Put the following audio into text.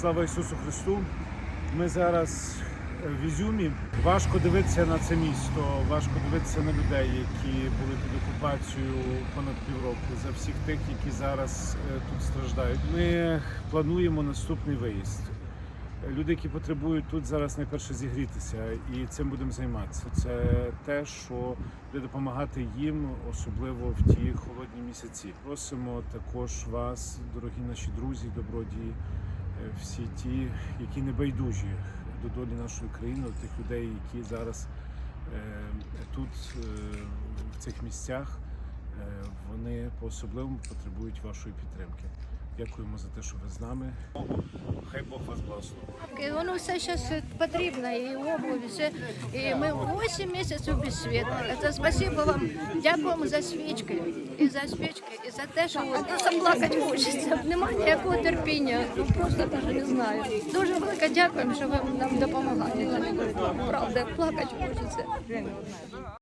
Слава Ісусу Христу! Ми зараз в Ізюмі. Важко дивитися на це місто, важко дивитися на людей, які були під окупацією понад півроку, за всіх тих, які зараз е, тут страждають. Ми плануємо наступний виїзд. Люди, які потребують тут зараз найперше зігрітися, і цим будемо займатися. Це те, що буде допомагати їм, особливо в ті холодні місяці. Просимо також вас, дорогі наші друзі, добродії, всі ті, які не байдужі до долі нашої країни, тих людей, які зараз е, тут, е, в цих місцях, е, вони по-особливому потребують вашої підтримки. Дякуємо за те, що ви з нами. Хай Бог вас благословить. Воно все зараз потрібно, і обувь, все. І ми 8 місяців без світу. Це спасибо вам. Дякуємо за свічки. І за свічки, і за те, що просто плакати хочеться. Немає ніякого терпіння. Ну просто навіть не знаю. Дуже велике дякуємо, що ви нам допомагаєте. Правда, плакати хочеться.